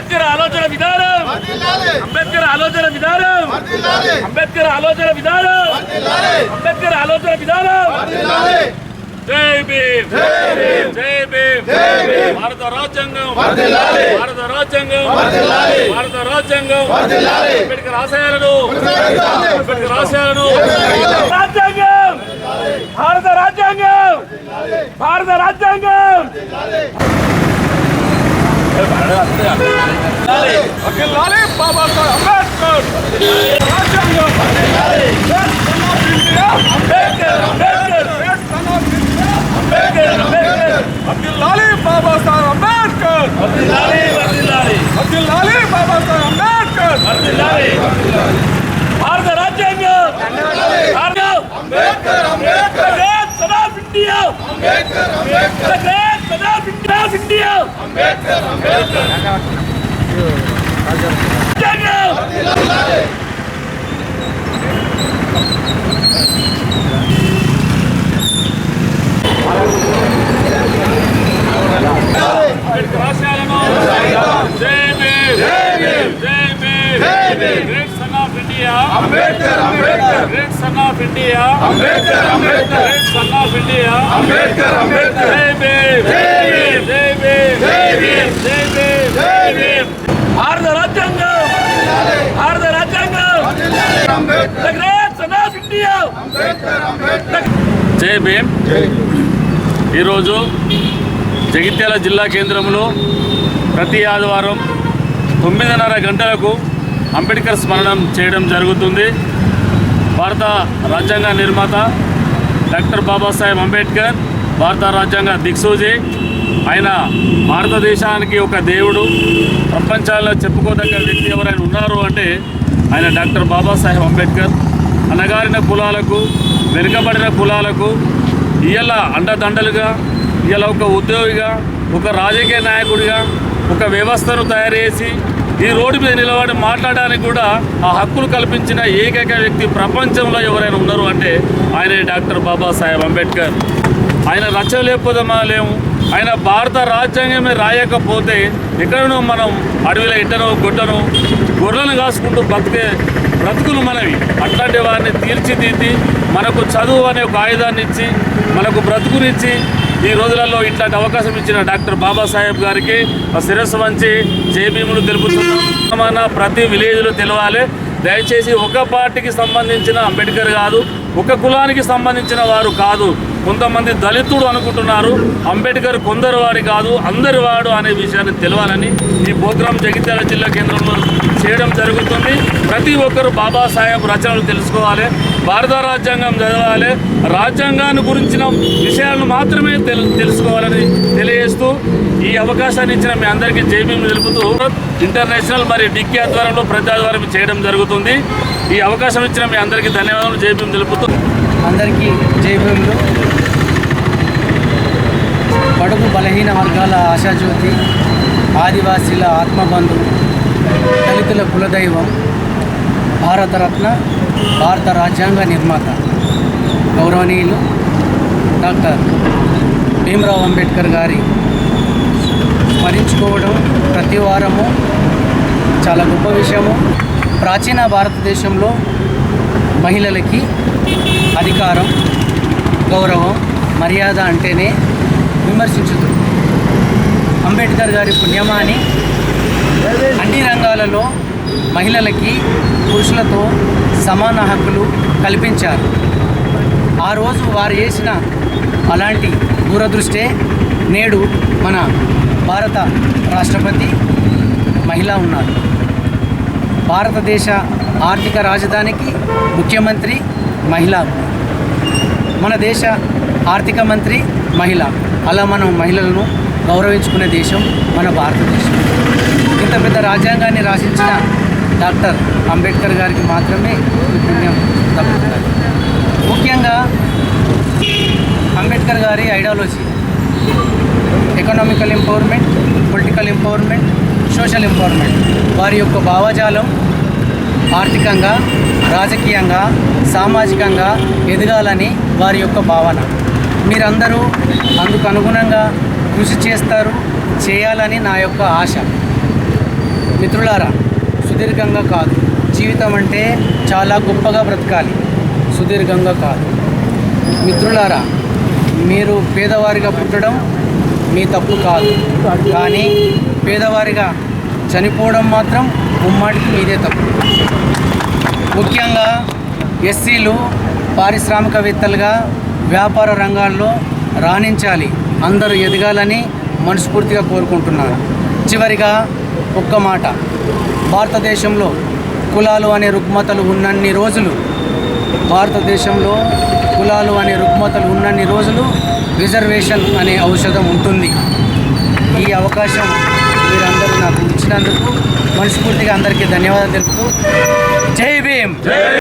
అంబేద్కర్ ఆలోచన విధానం. అంబేద్కర్ ఆలోచన విధానం. అంబేద్కర్ ఆలోచన విధానం. అంబేద్కర్ ఆలోచన విధానం. జై భీమ్. జై భీమ్. భారత రాజ్యాంగం. భారత రాజ్యాంగం. భారత రాజ్యాంగం. అంబేద్కర్ ఆశయాలను. అంబేద్కర్ ఆశయాలను. రాజ్యాంగం. భారత రాజ్యాంగం. భారత రాజ్యాంగం అఖిలాలి బాబా సాహెబ్ అంబేద్కర్ రాజ్యాంగం అంబేద్కర్ అంబేద్కర్ అంబేద్కర్ అంబేద్కర్ అఖిలాలి బాబా సాహెబ్ అంబేద్కర్ వర్ధిల్లాలి వర్ధిల్లాలి అఖిలాలి బాబా సాహెబ్ అంబేద్కర్ వర్ధిల్లాలి భారత రాజ్యాంగం రాజ్యాంగం Ambedkar Ambedkar great son of India Ambedkar Ambedkar great son of India India Ambedkar Ambedkar రాజ్యాంగం అంబేద్కర్ ఆశయాలను జై భీమ్ జై భీమ్ జై Bhim great son of India Ambedkar Ambedkar great son of India Ambedkar Ambedkar Ambedkar Ambedkar జై భీమ్ జై భీమ్ జై భీమ్ జై భీమ్ జై భీమ్ భారత రాజ్యాంగం భారత రాజ్యాంగం జై భీమ్ ఈరోజు జగిత్యాల జిల్లా కేంద్రంలో ప్రతి ఆదివారం తొమ్మిదిన్నర గంటలకు అంబేద్కర్ స్మరణం చేయడం జరుగుతుంది. భారత రాజ్యాంగ నిర్మాత డాక్టర్ బాబాసాహెబ్ అంబేద్కర్ భారత రాజ్యాంగ దిక్సూజి ఆయన భారతదేశానికి ఒక దేవుడు. ప్రపంచాల్లో చెప్పుకోదగ్గ వ్యక్తి ఎవరైనా ఉన్నారు అంటే ఆయన డాక్టర్ బాబాసాహెబ్ అంబేద్కర్. అనగారిన కులాలకు వెనుకబడిన కులాలకు ఇయల అండదండలుగా ఇవాళ ఒక ఉద్యోగిగా ఒక రాజకీయ నాయకుడిగా ఒక వ్యవస్థను తయారు చేసి ఈ రోడ్డు మీద నిలబడి మాట్లాడడానికి కూడా ఆ హక్కులు కల్పించిన ఏకైక వ్యక్తి ప్రపంచంలో ఎవరైనా ఉన్నారు అంటే ఆయనే డాక్టర్ బాబాసాహెబ్ అంబేద్కర్. ఆయన రచలేకపోదామా లేము ఆయన భారత రాజ్యాంగమే రాయకపోతే ఎక్కడనో మనం అడవిలో ఇట్టనో గుట్టనో గొర్రెలను కాసుకుంటూ బతికే బ్రతుకులు మనవి. అట్లాంటి వారిని తీర్చిదిద్ది మనకు చదువు అనే ఒక ఆయుధాన్ని ఇచ్చి మనకు బ్రతుకునిచ్చి ఈ రోజులలో ఇట్లాంటి అవకాశం ఇచ్చిన డాక్టర్ బాబాసాహెబ్ గారికి ఆ శిరస్సు వంచి జేబీములు తెలుపుతున్నాం ప్రతి విలేజ్లో తెలవాలి. దయచేసి ఒక పార్టీకి సంబంధించిన అంబేద్కర్ కాదు ఒక కులానికి సంబంధించిన వారు కాదు. కొంతమంది దళితుడు అనుకుంటున్నారు. అంబేద్కర్ కొందరు వాడి కాదు అందరి వాడు అనే విషయాన్ని తెలియాలని ఈ ప్రోగ్రాం జగిత్యాల జిల్లా కేంద్రంలో చేయడం జరుగుతుంది. ప్రతి ఒక్కరు బాబాసాహెబ్ రచనలు తెలుసుకోవాలి. భారత రాజ్యాంగం చదవాలి. రాజ్యాంగాన్ని గురించిన విషయాలను మాత్రమే తెలు తెలుసుకోవాలని తెలియజేస్తూ ఈ అవకాశాన్ని ఇచ్చిన మీ అందరికీ జైబీం తెలుపుతూ ఇంటర్నేషనల్ మరియు డిక్కీ ఆధ్వర్యంలో ప్రజాద్వారం చేయడం జరుగుతుంది. ఈ అవకాశం ఇచ్చిన మీ అందరికీ ధన్యవాదాలు జైబీం తెలుపుతూ అందరికీ జైభీములు బడుగు బలహీన వర్గాల ఆశాజ్యోతి ఆదివాసీల ఆత్మబంధు దళితుల కులదైవం భారతరత్న భారత రాజ్యాంగ నిర్మాత గౌరవనీయులు డాక్టర్ భీమరావు అంబేద్కర్ గారి స్మరించుకోవడం ప్రతి వారము చాలా గొప్ప విషయము. ప్రాచీన భారతదేశంలో మహిళలకి అధికారం గౌరవం మర్యాద అంటేనే విమర్శించదు అంబేద్కర్ గారి పుణ్యమాని అన్ని రంగాలలో మహిళలకి పురుషులతో సమాన హక్కులు కల్పించారు. ఆ రోజు వారు చేసిన అలాంటి దూరదృష్టే నేడు మన భారత రాష్ట్రపతి మహిళ ఉన్నారు. భారతదేశ ఆర్థిక రాజధానికి ముఖ్యమంత్రి మహిళ. మన దేశ ఆర్థిక మంత్రి మహిళ. అలా మనం మహిళలను గౌరవించుకునే దేశం మన భారతదేశం. ఇంత పెద్ద రాజ్యాంగాన్ని రాసించిన డాక్టర్ అంబేద్కర్ గారికి మాత్రమే పుణ్యం దక్కుతుంది ముఖ్యంగా అంబేద్కర్ గారి ideology economical empowerment political empowerment social empowerment. వారి యొక్క భావజాలం ఆర్థికంగా రాజకీయంగా సామాజికంగా ఎదగాలని వారి యొక్క భావన. మీరందరూ అందుకు అనుగుణంగా కృషి చేస్తారు చేయాలని నా యొక్క ఆశ. మిత్రులారా సుదీర్ఘంగా కాదు. జీవితం అంటే చాలా గొప్పగా బ్రతకాలి. సుదీర్ఘంగా కాదు. మిత్రులారా మీరు పేదవారిగా పుట్టడం మీ తప్పు కాదు. కానీ పేదవారిగా చనిపోవడం మాత్రం ముమ్మాటికి మీదే తప్పు. ముఖ్యంగా ఎస్సీలు పారిశ్రామికవేత్తలుగా వ్యాపార రంగాల్లో రాణించాలి. అందరూ ఎదగాలని మనస్ఫూర్తిగా కోరుకుంటున్నాను చివరిగా ఒక్క మాట. భారతదేశంలో కులాలు అనే రుగ్మతలు ఉన్నన్ని రోజులు భారతదేశంలో కులాలు అనే రుగ్మతలు ఉన్నన్ని రోజులు రిజర్వేషన్ అనే ఔషధం ఉంటుంది. ఈ అవకాశం మీరందరూ నాకు ఇచ్చినందుకు మనస్ఫూర్తిగా అందరికీ ధన్యవాదాలు తెలుపుతూ జై భీమ్!